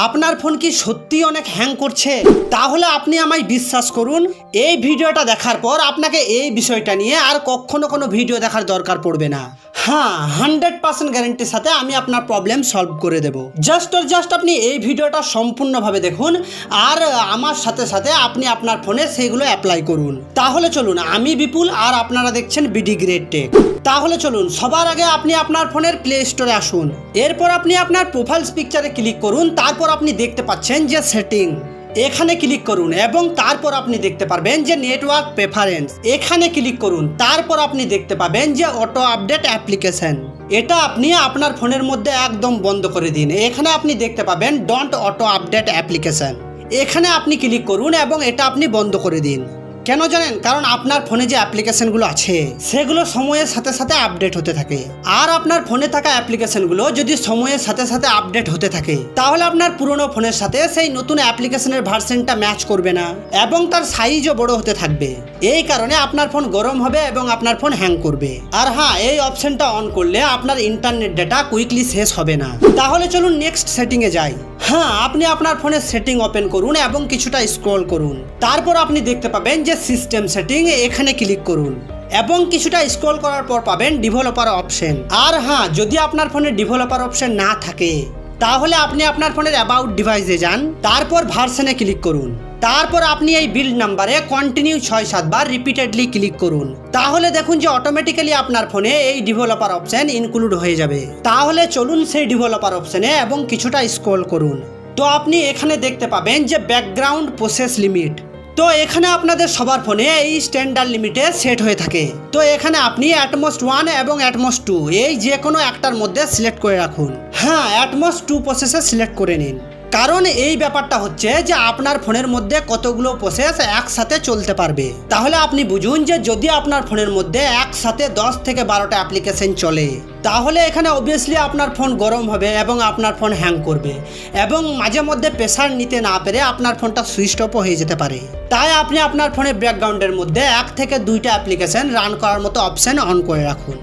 আপনার ফোন কি সত্যি অনেক হ্যাং করছে? তাহলে আপনি আমায় বিশ্বাস করুন, এই ভিডিওটা দেখার পর আপনাকে এই বিষয়টা নিয়ে আর কখনো কোনো ভিডিও দেখার দরকার পড়বে না। হ্যাঁ হান্ড্রেড পার্সেন্ট গ্যারেন্টির সাথে আমি আপনার প্রবলেম সলভ করে দেব। জাস্ট আর জাস্ট আপনি এই ভিডিওটা সম্পূর্ণভাবে দেখুন, আর আমার সাথে সাথে আপনি আপনার ফোনে সেইগুলো অ্যাপ্লাই করুন। তাহলে চলুন, আমি বিপুল আর আপনারা দেখছেন বিডি গ্রেড টেক তাহলে চলুন, সবার আগে আপনি আপনার ফোনের প্লে স্টোরে আসুন। এরপর আপনি আপনার প্রোফাইলস পিকচারে ক্লিক করুন তারপর আপনি দেখতে পাচ্ছেন যে সেটিং এখানে ক্লিক করুন এবং তারপর আপনি দেখতে পারবেন যে নেটওয়ার্ক প্রেফারেন্স এখানে ক্লিক করুন, তারপর আপনি দেখতে পাবেন যে অটো আপডেট অ্যাপ্লিকেশন এটা আপনি আপনার ফোনের মধ্যে একদম বন্ধ করে দিন। এখানে আপনি দেখতে পাবেন ডন্ট অটো আপডেট অ্যাপ্লিকেশন এখানে আপনি ক্লিক করুন এবং এটা আপনি বন্ধ করে দিন। কেন জানেন? কারণ আপনার ফোনে যে অ্যাপ্লিকেশনগুলো আছে, সেগুলো সময়ের সাথে সাথে আপডেট হতে থাকে। আর আপনার ফোনে থাকা অ্যাপ্লিকেশনগুলো যদি সময়ের সাথে সাথে আপডেট হতে থাকে, তাহলে আপনার পুরনো ফোনের সাথে সেই নতুন অ্যাপ্লিকেশনের ভার্সনটা ম্যাচ করবে না এবং তার সাইজও বড় হতে থাকবে। এই কারণে আপনার ফোন গরম হবে এবং আপনার ফোন হ্যাং করবে। আর হ্যাঁ এই অপশনটা অন করলে আপনার ইন্টারনেট ডেটা কুইকলি শেষ হবে না। তাহলে চলুন নেক্সট সেটিংয়ে যাই। হ্যাঁ আপনি আপনার ফোনের সেটিং ওপেন করুন এবং কিছুটা স্ক্রল করুন। তারপর আপনি দেখতে পাবেন যে সিস্টেম সেটিং এখানে ক্লিক করুন। এবং কিছুটা স্ক্রল করার পর পাবেন ডেভেলপার অপশন আর হ্যাঁ যদি আপনার ফোনে ডেভেলপার অপশন না থাকে তাহলে আপনি আপনার ফোনের অ্যাবাউট ডিভাইসে যান, তারপর ভার্সনে ক্লিক করুন। তারপর আপনি এই বিল্ড নাম্বারে কন্টিনিউ ছয় সাতবার রিপিটেডলি ক্লিক করুন। তাহলে দেখুন যে অটোমেটিক্যালি আপনার ফোনে এই ডেভেলপার অপশন ইনক্লুড হয়ে যাবে। তাহলে চলুন সেই ডেভেলপার অপশানে এবং কিছুটা স্ক্রল করুন। তো আপনি এখানে দেখতে পাবেন যে ব্যাকগ্রাউন্ড প্রসেস লিমিট তো এখানে আপনাদের সবার ফোনে এই স্ট্যান্ডার্ড লিমিটে সেট হয়ে থাকে। তো এখানে আপনি অ্যাটমোস্ট ওয়ান এবং অ্যাটমোস্ট টু এই যে কোনো একটার মধ্যে সিলেক্ট করে রাখুন। হ্যাঁ অ্যাটমোস্ট টু প্রসেসে সিলেক্ট করে নিন। কারণ এই ব্যাপারটা হচ্ছে যে আপনার ফোনের মধ্যে কতগুলো প্রসেস একসাথে চলতে পারবে। তাহলে আপনি বুঝুন যে যদি আপনার ফোনের মধ্যে একসাথে দশ থেকে বারোটা অ্যাপ্লিকেশন চলে, তাহলে এখানে অবভিয়াসলি আপনার ফোন গরম হবে এবং আপনার ফোন হ্যাং করবে এবং মাঝে মধ্যে প্রেশার নিতে না পেরে আপনার ফোনটা সুইচ অফও হয়ে যেতে পারে। তাই আপনি আপনার ফোনের ব্যাকগ্রাউন্ডের মধ্যে এক থেকে দুইটা অ্যাপ্লিকেশন রান করার মতো অপশান অন করে রাখুন।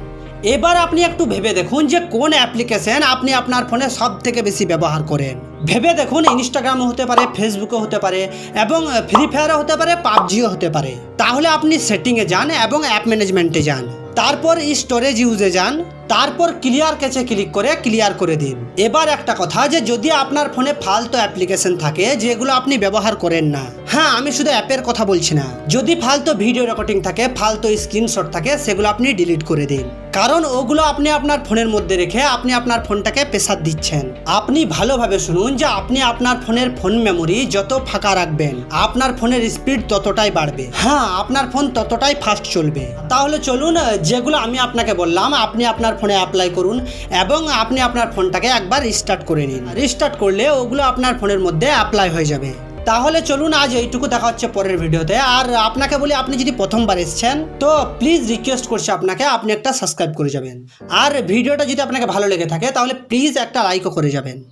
এবার আপনি একটু ভেবে দেখুন যে কোন অ্যাপ্লিকেশন আপনি আপনার ফোনে সব থেকে বেশি ব্যবহার করেন। ভেবে দেখুন ইনস্টাগ্রামও হতে পারে ফেসবুকও হতে পারে, এবং ফ্রি ফায়ারও হতে পারে, পাবজিও হতে পারে। তাহলে আপনি সেটিংয়ে যান এবং অ্যাপ ম্যানেজমেন্টে যান। তারপর স্টোরেজ ইউজে যান, তারপর ক্লিয়ার কেচে ক্লিক করে ক্লিয়ার করে দিন। এবার একটা কথা যে যদি আপনার ফোনে ফালতু অ্যাপ্লিকেশন থাকে, যেগুলো আপনি ব্যবহার করেন না হ্যাঁ আমি শুধু অ্যাপের কথা বলছি না, যদি ফালতু ভিডিও রেকর্ডিং থাকে, ফালতু স্ক্রিনশট থাকে, সেগুলো আপনি ডিলিট করে দিন। কারণ ওগুলো আপনি আপনার ফোনের মধ্যে রেখে আপনি আপনার ফোনটাকে প্রেসার দিচ্ছেন। আপনি ভালোভাবে শুনুন যে আপনি আপনার ফোনের ফোন মেমোরি যত ফাঁকা রাখবেন, আপনার ফোনের স্পিড ততটাই বাড়বে। হ্যাঁ আপনার ফোন ততটাই ফাস্ট চলবে। তাহলে চলুন যেগুলো আমি আপনাকে বললাম, আপনি আপনার ফোনে অ্যাপ্লাই করুন এবং আপনি আপনার ফোনটাকে একবার রিস্টার্ট করে নিন। রিস্টার্ট করলে ওগুলো আপনার ফোনের মধ্যে অ্যাপ্লাই হয়ে যাবে। তাহলে চলুন, আজ এইটুকু দেখা হচ্ছে পরের ভিডিওতে। আর আপনাকে বলি, আপনি যদি প্রথমবার এসেছেন, তো প্লিজ রিকোয়েস্ট করছি আপনাকে, আপনি একটা সাবস্ক্রাইব করে যাবেন। আর ভিডিওটা যদি আপনাকে ভালো লেগে থাকে, তাহলে প্লিজ একটা লাইকও করে যাবেন।